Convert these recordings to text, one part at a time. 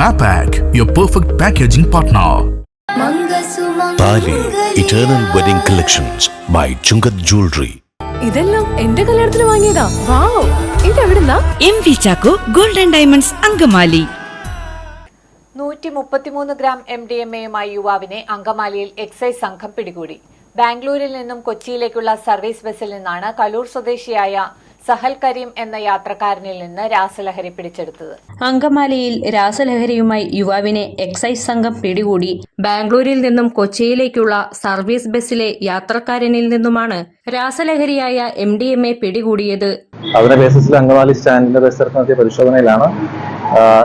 Mapac, your perfect packaging partner. Thali eternal wedding collections by Chungath jewellery ഇതെല്ലാം എന്റെ കല്യാണത്തിന് വാങ്ങിയതാ. Wow. ഇതെവിടുന്നാ? M V Chacko golden diamonds Angamaly. നൂറ്റി മുപ്പത്തിമൂന്ന് gram M D M എയുമായി യുവാവിനെ അങ്കമാലിയിൽ എക്സൈസ് സംഘം പിടികൂടി. ബാംഗ്ലൂരിൽ നിന്നും കൊച്ചിയിലേക്കുള്ള സർവീസ് ബസ്സിൽ നിന്നാണ് കലൂർ സ്വദേശിയായ സഹൽ കരീം എന്ന യാത്രക്കാരനിൽ നിന്ന് രാസലഹരി പിടിച്ചെടുത്തത്. അങ്കമാലിയിൽ രാസലഹരിയുമായി യുവാവിനെ എക്സൈസ് സംഘം പിടികൂടി. ബാംഗ്ലൂരിൽ നിന്നും കൊച്ചിയിലേക്കുള്ള സർവീസ് ബസ്സിലെ യാത്രക്കാരനിൽ നിന്നുമാണ് രാസലഹരിയായ എം ഡി എം എ പിടികൂടിയത്. അതിന്റെ ബേസിസിൽ അങ്കമാലി സ്റ്റാൻഡിന്റെ പരിസരത്ത് നടത്തിയ പരിശോധനയിലാണ്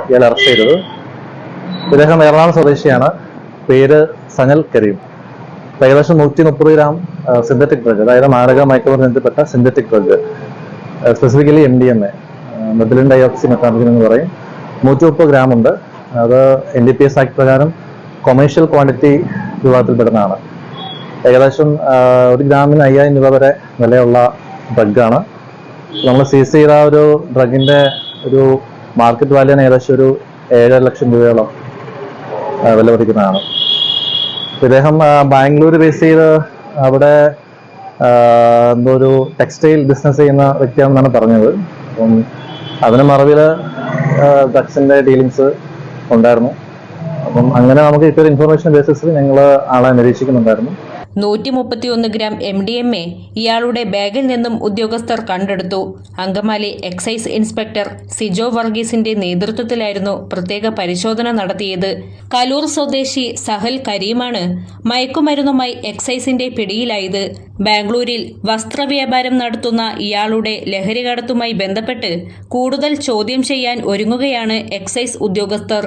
ഇയാൾ അറസ്റ്റ് ചെയ്തത്. ഇദ്ദേഹം എറണാകുളം സ്വദേശിയാണ്. പേര് സനൽ കരീം. ഏകദേശം നൂറ്റി മുപ്പത് ഗ്രാം സിന്തറ്റിക് ഡ്രഗ് അതായത് മാരക മയക്കുമരുന്ന് ബന്ധപ്പെട്ട synthetic drug specifically M D M A methylene dioxy methamine എന്ന് പറയും. നൂറ്റി ഗ്രാം ഉണ്ട്. അത് N D P S act പ്രകാരം കൊമേഴ്ഷ്യൽ ക്വാണ്ടിറ്റി വിഭാഗത്തിൽപ്പെടുന്നതാണ്. ഏകദേശം ഒരു ഗ്രാമിന് അയ്യായിരം രൂപ വരെ വിലയുള്ള ഡ്രഗാണ് നമ്മൾ സീസ് ചെയ്ത ഒരു ഡ്രഗിന്റെ ഒരു മാർക്കറ്റ് വാല്യൂ ഏകദേശം ഒരു ഏഴര ലക്ഷം രൂപയോളം വില പതിക്കുന്നതാണ് ഇദ്ദേഹം ബാംഗ്ലൂർ ബേസ് ചെയ്ത് അവിടെ എന്തോ ഒരു ടെക്സ്റ്റൈൽ ബിസിനസ് ചെയ്യുന്ന വ്യക്തിയാണെന്നാണ് പറഞ്ഞത്. അപ്പം അതിന് മറവിൽ ദക്ഷിന്റെ ഡീലിങ്സ് ഉണ്ടായിരുന്നു. അപ്പം അങ്ങനെ നമുക്ക് കിട്ടിയൊരു ഇൻഫർമേഷൻ ബേസിസിൽ ഞങ്ങൾ ആളെ നിരീക്ഷിക്കുന്നുണ്ടായിരുന്നു. നൂറ്റി മുപ്പത്തിയൊന്ന് gram M D M A ഇയാളുടെ ബാഗിൽ നിന്നും ഉദ്യോഗസ്ഥർ കണ്ടെടുത്തു. അങ്കമാലി എക്സൈസ് ഇൻസ്പെക്ടർ സിജോ വർഗീസിന്റെ നേതൃത്വത്തിലായിരുന്നു പ്രത്യേക പരിശോധന നടത്തിയത്. കലൂർ സ്വദേശി സഹൽ കരീമാണ് മയക്കുമരുന്നുമായി എക്സൈസിന്റെ പിടിയിലായത്. ബാംഗ്ലൂരിൽ വസ്ത്രവ്യാപാരം നടത്തുന്ന ഇയാളുടെ ലഹരി കടത്തുമായി ബന്ധപ്പെട്ട് കൂടുതൽ ചോദ്യം ചെയ്യാൻ ഒരുങ്ങുകയാണ് എക്സൈസ് ഉദ്യോഗസ്ഥർ.